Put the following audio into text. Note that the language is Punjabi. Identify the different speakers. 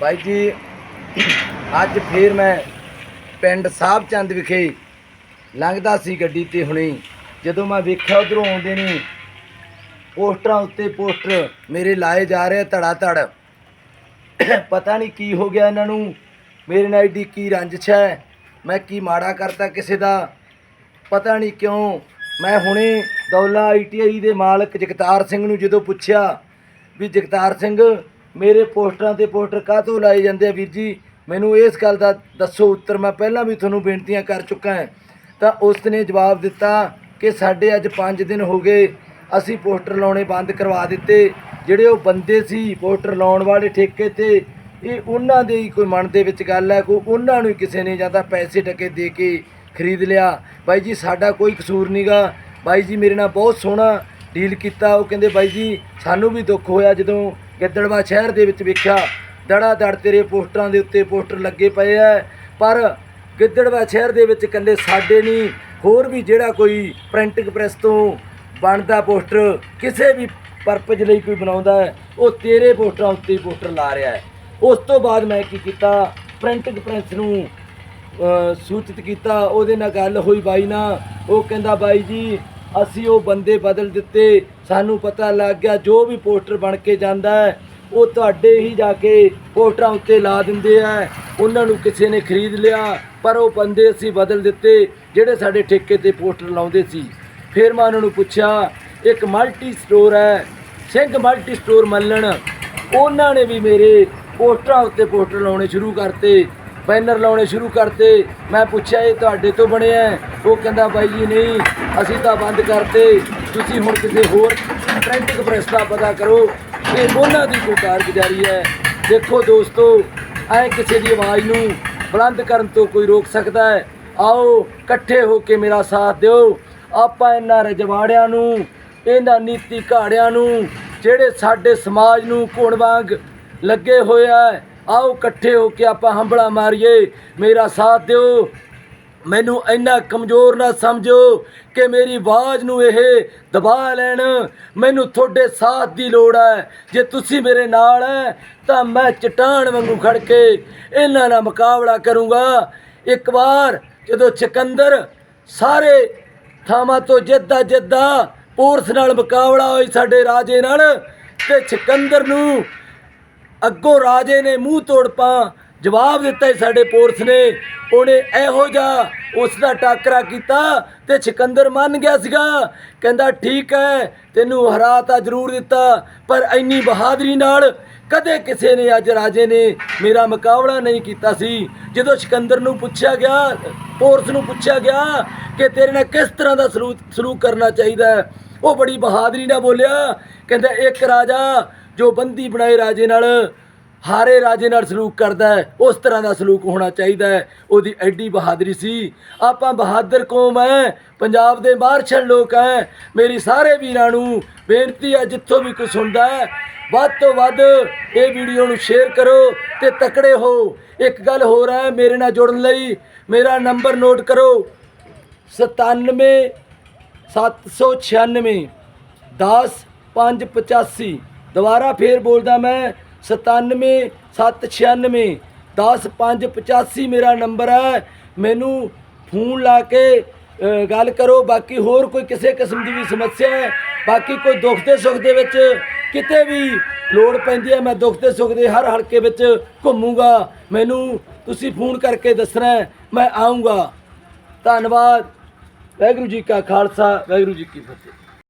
Speaker 1: ਬਾਈ ਜੀ, ਅੱਜ ਫੇਰ ਮੈਂ ਪਿੰਡ ਸਾਹਿਬ ਚੰਦ ਵਿਖੇ ਲੰਘਦਾ ਸੀ ਗੱਡੀ ਤੇ ਹੁਣੇ। ਜਦੋਂ ਮੈਂ ਵੇਖਿਆ ਉਧਰੋਂ ਆਉਂਦੇ ਨੇ, ਪੋਸਟਰਾਂ ਉੱਤੇ ਪੋਸਟਰ ਮੇਰੇ ਲਾਏ ਜਾ ਰਹੇ ਧੜਾ ਧੜ ਪਤਾ ਨਹੀਂ ਕੀ ਹੋ ਗਿਆ ਇਹਨਾਂ ਨੂੰ। ਮੇਰੇ ਨਾਲ ਏਡੀ ਕੀ ਰੰਜਿਸ਼ ਹੈ? ਮੈਂ ਕੀ ਮਾੜਾ ਕਰਤਾ ਕਿਸੇ ਦਾ? ਪਤਾ ਨਹੀਂ ਕਿਉਂ ਮੈਂ ਹੁਣੇ ਦੌਲਾ ਆਈਟੀਆਈ ਦੇ ਮਾਲਕ ਜਗਤਾਰ ਸਿੰਘ ਨੂੰ ਜਦੋਂ ਪੁੱਛਿਆ ਵੀ ਜਗਤਾਰ ਸਿੰਘ ਮੇਰੇ ਪੋਸਟਰਾਂ ਤੇ ਪੋਸਟਰ ਕਾਹਤੋਂ ਲਾਏ ਜਾਂਦੇ ਆ ਵੀਰ ਜੀ? ਮੈਨੂੰ ਇਸ ਗੱਲ ਦਾ ਦੱਸੋ ਉੱਤਰ, ਮੈਂ ਪਹਿਲਾਂ ਵੀ ਤੁਹਾਨੂੰ ਬੇਨਤੀਆਂ ਕਰ ਚੁੱਕਾ ਹਾਂ। ਤਾਂ ਉਸ ਨੇ ਜਵਾਬ ਦਿੱਤਾ ਕਿ ਸਾਡੇ ਅੱਜ 5 ਦਿਨ ਹੋ ਗਏ, ਅਸੀਂ ਪੋਸਟਰ ਲਾਉਣੇ ਬੰਦ ਕਰਵਾ ਦਿੱਤੇ। ਜਿਹੜੇ ਉਹ ਬੰਦੇ ਸੀ ਪੋਸਟਰ ਲਾਉਣ ਵਾਲੇ ਠੇਕੇ ਤੇ, ਇਹ ਉਹਨਾਂ ਦੇ ਹੀ ਕੋਈ ਮਨ ਦੇ ਵਿੱਚ ਗੱਲ ਹੈ, ਕੋਈ ਉਹਨਾਂ ਨੂੰ ਕਿਸੇ ਨੇ ਜਾਂ ਤਾਂ ਪੈਸੇ ਟਕੇ ਦੇ ਕੇ ਖਰੀਦ ਲਿਆ। ਬਾਈ ਜੀ, ਸਾਡਾ ਕੋਈ ਕਸੂਰ ਨਹੀਂਗਾ ਬਾਈ ਜੀ, ਮੇਰੇ ਨਾਲ ਬਹੁਤ ਸੋਹਣਾ ਡੀਲ ਕੀਤਾ। ਉਹ ਕਹਿੰਦੇ, ਬਾਈ ਜੀ, ਸਾਨੂੰ ਵੀ ਦੁੱਖ ਹੋਇਆ ਜਦੋਂ ਗਿੱਦੜਵਾ ਸ਼ਹਿਰ ਦੇ ਵਿੱਚ ਵੇਖਿਆ ਦੜਾ ਦੜ ਤੇਰੇ ਪੋਸਟਰਾਂ ਦੇ ਉੱਤੇ ਪੋਸਟਰ ਲੱਗੇ ਪਏ ਐ, ਪਰ ਗਿੱਦੜਵਾ ਸ਼ਹਿਰ ਦੇ ਵਿੱਚ ਇਕੱਲੇ ਸਾਡੇ ਨਹੀਂ, ਹੋਰ ਵੀ ਜਿਹੜਾ ਕੋਈ ਪ੍ਰਿੰਟਿੰਗ ਪ੍ਰੈਸ ਤੋਂ ਬਣਦਾ ਪੋਸਟਰ ਕਿਸੇ ਵੀ ਪਰਪਸ ਲਈ ਕੋਈ ਬਣਾਉਂਦਾ ਹੈ ਉਹ ਤੇਰੇ ਪੋਸਟਰਾਂ ਉੱਤੇ ਪੋਸਟਰ ਲਾ ਰਿਹਾ ਹੈ ਉਸ ਤੋਂ ਬਾਅਦ ਮੈਂ ਕੀ ਕੀਤਾ ਪ੍ਰਿੰਟਿੰਗ ਪ੍ਰੈਸ ਨੂੰ ਸੂਚਿਤ ਕੀਤਾ, ਉਹਦੇ ਨਾਲ ਗੱਲ ਹੋਈ ਬਾਈ ਨਾਲ, ਉਹ ਕਹਿੰਦਾ ਬਾਈ ਜੀ, ਅਸੀਂ ਉਹ ਬੰਦੇ ਬਦਲ ਦਿੱਤੇ ਸਾਨੂੰ ਪਤਾ ਲੱਗ ਗਿਆ, ਜੋ ਵੀ ਪੋਸਟਰ ਬਣ ਕੇ ਜਾਂਦਾ ਹੈ, ਉਹ ਤੁਹਾਡੇ ਹੀ ਜਾ ਕੇ ਪੋਸਟਰਾਂ ਉੱਤੇ ਲਾ ਦਿੰਦੇ ਆ। ਉਹਨਾਂ ਨੂੰ ਕਿਸੇ ਨੇ ਖਰੀਦ ਲਿਆ, ਪਰ ਉਹ ਬੰਦੇ ਅਸੀਂ ਬਦਲ ਦਿੱਤੇ, ਜਿਹੜੇ ਸਾਡੇ ਠੇਕੇ ਤੇ ਪੋਸਟਰ ਲਾਉਂਦੇ ਸੀ। ਫਿਰ ਮੈਂ ਉਹਨਾਂ ਨੂੰ ਪੁੱਛਿਆ, ਇੱਕ ਮਲਟੀ ਸਟੋਰ ਹੈ, ਸਿੰਘ ਮਲਟੀ ਸਟੋਰ ਮੱਲਣ, ਉਹਨਾਂ ਨੇ ਵੀ ਮੇਰੇ ਪੋਸਟਰਾਂ ਉੱਤੇ ਪੋਸਟਰ ਲਾਉਣੇ ਸ਼ੁਰੂ ਕਰਤੇ, ਬੈਨਰ ਲਾਉਣੇ ਸ਼ੁਰੂ ਕਰਤੇ। ਮੈਂ ਪੁੱਛਿਆ, ਇਹ ਤੁਹਾਡੇ ਤੋਂ ਬਣਿਆ ਹੈ? ਉਹ ਕਹਿੰਦਾ, ਬਾਈ ਜੀ, ਨਹੀਂ, ਅਸੀਂ ਤਾਂ ਬੰਦ ਕਰਤੇ। ਤੁਸੀਂ ਹੁਣ ਕਿਸੇ ਹੋਰ ਪ੍ਰਿੰਟਿੰਗ ਪ੍ਰੈਸ ਦਾ ਪਤਾ ਕਰੋ ਕਿ ਉਹਨਾਂ ਦੀ ਕੋਈ ਕਾਰਗੁਜ਼ਾਰੀ ਹੈ। ਦੇਖੋ ਦੋਸਤੋ, ਐ ਕਿਸੇ ਦੀ ਆਵਾਜ਼ ਨੂੰ ਬੁਲੰਦ ਕਰਨ ਤੋਂ ਕੋਈ ਰੋਕ ਸਕਦਾ ਹੈ। ਆਓ, ਇਕੱਠੇ ਹੋ ਕੇ ਮੇਰਾ ਸਾਥ ਦਿਓ। ਆਪਾਂ ਇਹਨਾਂ ਰਜਵਾੜਿਆਂ ਨੂੰ, ਇਹਨਾਂ ਨੀਤੀ ਘਾੜਿਆਂ ਨੂੰ, ਜਿਹੜੇ ਸਾਡੇ ਸਮਾਜ ਨੂੰ ਘੁਣ ਵਾਂਗ ਲੱਗੇ ਹੋਏ ਆ, ਆਓ ਇਕੱਠੇ ਹੋ ਕੇ ਆਪਾਂ ਹੰਬੜਾ ਮਾਰੀਏ। ਮੇਰਾ ਸਾਥ ਦਿਓ। ਮੈਨੂੰ ਇੰਨਾ ਕਮਜ਼ੋਰ ਨਾ ਸਮਝੋ ਕਿ ਮੇਰੀ ਆਵਾਜ਼ ਨੂੰ ਇਹ ਦਬਾ ਲੈਣ। ਮੈਨੂੰ ਤੁਹਾਡੇ ਸਾਥ ਦੀ ਲੋੜ ਹੈ। ਜੇ ਤੁਸੀਂ ਮੇਰੇ ਨਾਲ ਹੈ, ਤਾਂ ਮੈਂ ਚਟਾਨ ਵਾਂਗੂ ਖੜ ਕੇ ਇਹਨਾਂ ਨਾਲ ਮੁਕਾਬਲਾ ਕਰੂੰਗਾ। ਇੱਕ ਵਾਰ ਜਦੋਂ ਚਕੰਦਰ ਸਾਰੇ ਥਾਵਾਂ ਤੋਂ ਜਿੱਦਾ ਜਿੱਦਾ ਪੋਰਸ ਨਾਲ ਮੁਕਾਬਲਾ ਹੋਈ ਸਾਡੇ ਰਾਜੇ ਨਾਲ, ਤੇ ਚਕੰਦਰ ਨੂੰ ਅੱਗੋਂ ਰਾਜੇ ਨੇ ਮੂੰਹ ਤੋੜ ਪਾ ਜਵਾਬ ਦਿੱਤਾ ਸਾਡੇ ਪੋਰਸ ਨੇ। ਉਹਨੇ ਇਹੋ ਜਿਹਾ ਉਸ ਦਾ ਟਾਕਰਾ ਕੀਤਾ ਤੇ ਸਿਕੰਦਰ ਮੰਨ ਗਿਆ ਸੀਗਾ। ਕਹਿੰਦਾ, ਠੀਕ ਹੈ, ਤੈਨੂੰ ਹਰਾ ਤਾਂ ਜ਼ਰੂਰ ਦਿੱਤਾ, ਪਰ ਇੰਨੀ ਬਹਾਦਰੀ ਨਾਲ ਕਦੇ ਕਿਸੇ ਨੇ ਅੱਜ ਰਾਜੇ ਨੇ ਮੇਰਾ ਮੁਕਾਬਲਾ ਨਹੀਂ ਕੀਤਾ ਸੀ। ਜਦੋਂ ਸਿਕੰਦਰ ਨੂੰ ਪੁੱਛਿਆ ਗਿਆ ਪੋਰਸ ਨੂੰ ਪੁੱਛਿਆ ਗਿਆ ਕਿ ਤੇਰੇ ਨਾਲ ਕਿਸ ਤਰ੍ਹਾਂ ਦਾ ਸਲੂਕ ਸਲੂਕ ਕਰਨਾ ਚਾਹੀਦਾ ਹੈ, ਉਹ ਬੜੀ ਬਹਾਦਰੀ ਨਾਲ ਬੋਲਿਆ। ਕਹਿੰਦਾ, ਇੱਕ ਰਾਜਾ ਜੋ ਬੰਦੀ ਬਣਾਏ ਰਾਜੇ ਨਾਲ ਹਾਰੇ ਰਾਜੇ ਨਾਲ ਸਲੂਕ ਕਰਦਾ ਹੈ, ਉਸ ਤਰ੍ਹਾਂ ਦਾ ਸਲੂਕ ਹੋਣਾ ਚਾਹੀਦਾ ਹੈ। ਉਹਦੀ ਐਡੀ ਬਹਾਦਰੀ ਸੀ, ਆਪਾਂ ਬਹਾਦਰ ਕੌਮ ਹੈ, ਪੰਜਾਬ ਦੇ ਮਾਰਸ਼ਲ ਲੋਕ ਹੈ, ਮੇਰੀ ਸਾਰੇ ਵੀਰਾਂ ਨੂੰ ਬੇਨਤੀ ਹੈ, ਜਿੱਥੋਂ ਵੀ ਕੋਈ ਹੁੰਦਾ ਹੈ, ਵੱਧ ਤੋਂ ਵੱਧ ਇਹ ਵੀਡੀਓ ਨੂੰ ਸ਼ੇਅਰ ਕਰੋ ਤੇ ਤਕੜੇ ਹੋ। ਇੱਕ ਗੱਲ ਹੋਰ ਹੈ, ਮੇਰੇ ਨਾਲ ਜੁੜਨ ਲਈ ਮੇਰਾ ਨੰਬਰ ਨੋਟ ਕਰੋ 97 796 10 585 ਦੁਬਾਰਾ ਫੇਰ ਬੋਲਦਾ ਮੈਂ 97 796 10 585 ਮੇਰਾ ਨੰਬਰ ਹੈ। ਮੈਨੂੰ ਫੋਨ ਲਾ ਕੇ ਗੱਲ ਕਰੋ। ਬਾਕੀ ਹੋਰ ਕੋਈ ਕਿਸੇ ਕਿਸਮ ਦੀ ਵੀ ਸਮੱਸਿਆ ਹੈ, ਬਾਕੀ ਕੋਈ ਦੁੱਖ ਦੇ ਸੁੱਖ ਦੇ ਵਿੱਚ ਕਿਤੇ ਵੀ ਲੋੜ ਪੈਂਦੀ ਹੈ, ਮੈਂ ਦੁੱਖ ਦੇ ਸੁੱਖ ਦੇ ਹਰ ਹਲਕੇ ਵਿੱਚ ਘੁੰਮੂਗਾ। ਮੈਨੂੰ ਤੁਸੀਂ ਫੋਨ ਕਰਕੇ ਦੱਸਣਾ ਮੈਂ ਆਉਂਗਾ ਧੰਨਵਾਦ। ਵਾਹਿਗੁਰੂ ਜੀ ਕਾ ਖਾਲਸਾ, ਵਾਹਿਗੁਰੂ ਜੀ ਕੀ ਫਤਿਹ।